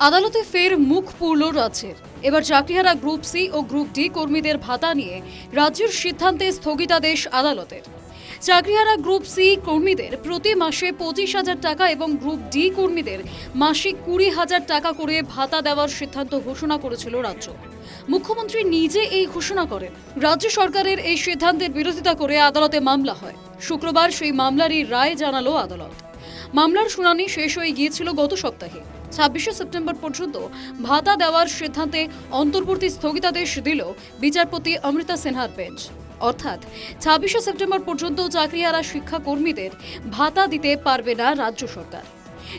আদালতে ফের মুখ পুরল রাজ্যের। এবার চাকরিহারা গ্রুপ সি ও গ্রুপ ডি কর্মীদের ভাতা নিয়ে রাজ্যের সিদ্ধান্তে স্থগিতাদেশ আদালতের। চাকরিহারা গ্রুপ সি কর্মীদের প্রতি মাসে পঁচিশ হাজার টাকা এবং গ্রুপ ডি কর্মীদের মাসিক কুড়ি হাজার টাকা করে ভাতা দেওয়ার সিদ্ধান্ত ঘোষণা করেছিল রাজ্য। মুখ্যমন্ত্রী নিজে এই ঘোষণা করেন, রাজ্য সরকারের এই সিদ্ধান্তের বিরোধিতা করে আদালতে মামলা হয়। শুক্রবার সেই মামলারই রায় জানালো আদালত। মামলার শুনানি শেষ হয়ে গিয়েছিল গত সপ্তাহে। ছাব্বিশে সেপ্টেম্বর পর্যন্ত ভাতা দেওয়ার সিদ্ধান্তে অন্তর্বর্তী স্থগিতাদেশ দিল বিচারপতি অমৃতা সিনহার বেঞ্চ। অর্থাৎ ছাব্বিশে সেপ্টেম্বর পর্যন্ত চাকরিহারা শিক্ষাকর্মীদের ভাতা দিতে পারবে না রাজ্য সরকার।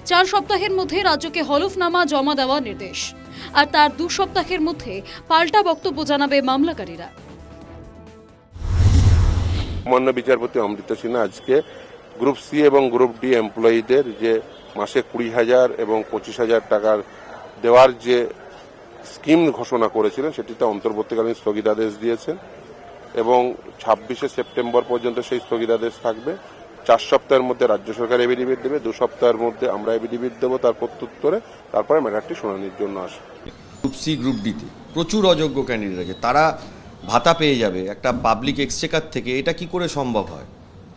চার সপ্তাহের মধ্যে রাজ্যকে হলফনামা জমা দেওয়ার নির্দেশ। আর তার দু সপ্তাহের মধ্যে পাল্টা বক্তব্য জানাবে মামলাকারীরা। মান্য বিচারপতি অমৃত সিনহা আজকে গ্রুপ সি এবং গ্রুপ ডি এমপ্লয়ীদের যে মাসে কুড়ি হাজার এবং পঁচিশ হাজার টাকার দেওয়ার যে স্কিম ঘোষণা করেছিলেন, সেটিতে অন্তর্বর্তীকালীন স্থগিতাদেশ দিয়েছেন এবং ছাব্বিশে সেপ্টেম্বর পর্যন্ত সেই স্থগিতাদেশ থাকবে। চার সপ্তাহের মধ্যে রাজ্য সরকার এভিডিভিট দেবে, দু সপ্তাহের মধ্যে আমরা এভিডিভিট দেবো তার প্রত্যুত্তরে, তারপরে ম্যাটারটি শুনানির জন্য আসবে। গ্রুপ সি গ্রুপ ডিতে প্রচুর অযোগ্য ক্যান্ডিডেট আছে। তারা ভাতা পেয়ে যাবে একটা পাবলিক এক্সচেকার থেকে। এটা কি করে সম্ভব হয়?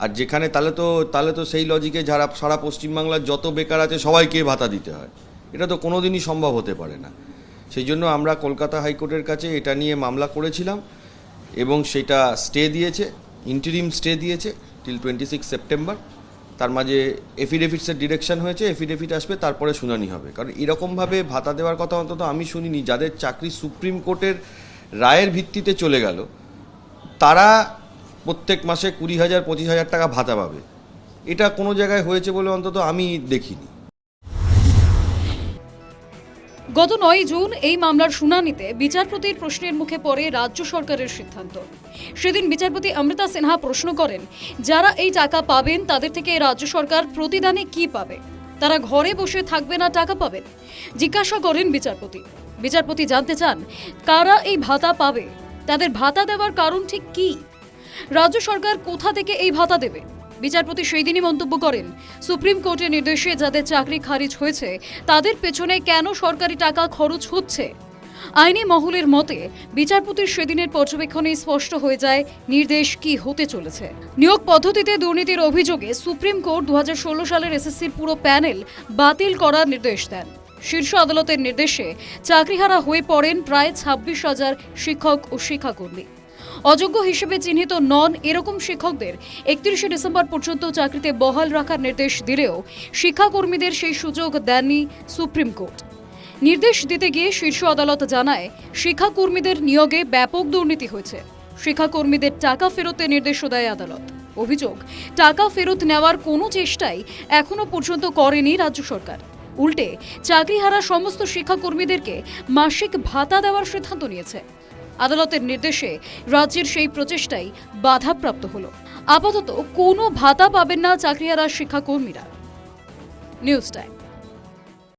আর যেখানে তাহলে তো তাহলে তো সেই লজিকে যারা, সারা পশ্চিমবাংলার যত বেকার আছে সবাইকে ভাতা দিতে হয়। এটা তো কোনোদিনই সম্ভব হতে পারে না। সেই জন্য আমরা কলকাতা হাইকোর্টের কাছে এটা নিয়ে মামলা করেছিলাম এবং সেটা স্টে দিয়েছে ইন্টারিম স্টে দিয়েছে টিল টোয়েন্টি সিক্স সেপ্টেম্বর তার মাঝে এফিডেভিটসের ডিরেকশন হয়েছে এফিডেভিট আসবে, তারপরে শুনানি হবে। কারণ এরকমভাবে ভাতা দেওয়ার কথা অন্তত আমি শুনিনি। যাদের চাকরি সুপ্রিম কোর্টের রায়ের ভিত্তিতে চলে গেল, তারা প্রত্যেক মাসে কুড়ি হাজার, পঁচিশ হাজার টাকা ভাতা পাবে। এটা কোনো জায়গায় হয়েছে বলে অন্তত আমি দেখিনি। গত নয় জুন এই মামলার শুনানিতে বিচারপতির প্রশ্নের মুখে পড়ে রাজ্য সরকারের সিদ্ধান্ত। সেদিন বিচারপতি অমৃতা সিনহা প্রশ্ন করেন, যারা এই টাকা পাবেন, তাদের থেকে রাজ্য সরকার প্রতিদানে কি পাবে? তারা ঘরে বসে থাকবে না, টাকা পাবেন? জিজ্ঞাসা করেন বিচারপতি। বিচারপতি জানতে চান, কারা এই ভাতা পাবে? তাদের ভাতা দেওয়ার কারণ ঠিক কি? রাজ্য সরকার কোথা থেকে এই ভাতা দেবে? বিচারপতি সেই দিনই মন্তব্য করেন, সুপ্রিম কোর্টের নির্দেশে যাদের চাকরি খারিজ হয়েছে, তাদের পেছনে কেন সরকারি টাকা খরচ হচ্ছে? আইনি মহলের মতে, বিচারপতির সেদিনের পর্যবেক্ষণে স্পষ্ট হয়ে যায় নির্দেশ কি হতে চলেছে। নিয়োগ পদ্ধতিতে দুর্নীতির অভিযোগে সুপ্রিম কোর্ট দু হাজার ষোলো সালের এসএসসির পুরো প্যানেল বাতিল করার নির্দেশ দেন। শীর্ষ আদালতের নির্দেশে চাকরিহারা হয়ে পড়েন প্রায় ছাব্বিশ হাজার শিক্ষক ও শিক্ষাকর্মী। অযোগ্য হিসেবে চিহ্নিত নন এরকম শিক্ষকদের একত্রিশে ডিসেম্বর পর্যন্ত চাকরিতে বহাল রাখার নির্দেশ দিলেও শিক্ষাকর্মীদের সেই সুযোগ দেননি সুপ্রিম কোর্ট। নির্দেশ দিতে গিয়ে শীর্ষ আদালত জানায়, শিক্ষাকর্মীদের নিয়োগে ব্যাপক দুর্নীতি হয়েছে। শিক্ষাকর্মীদের টাকা ফেরতের নির্দেশও দেয় আদালত। অভিযোগ, টাকা ফেরত নেওয়ার কোনো চেষ্টাই এখনও পর্যন্ত করেনি রাজ্য সরকার। উল্টে, চাকরিহারা সমস্ত শিক্ষাকর্মীদেরকে মাসিক ভাতা দেওয়ার সিদ্ধান্ত নিয়েছে। আদালতের নির্দেশে রাজ্যের সেই প্রচেষ্টাই বাধাপ্রাপ্ত হল। আপাতত কোনো ভাতা পাবেন না চাকরিহারা শিক্ষাকর্মীরা। News time.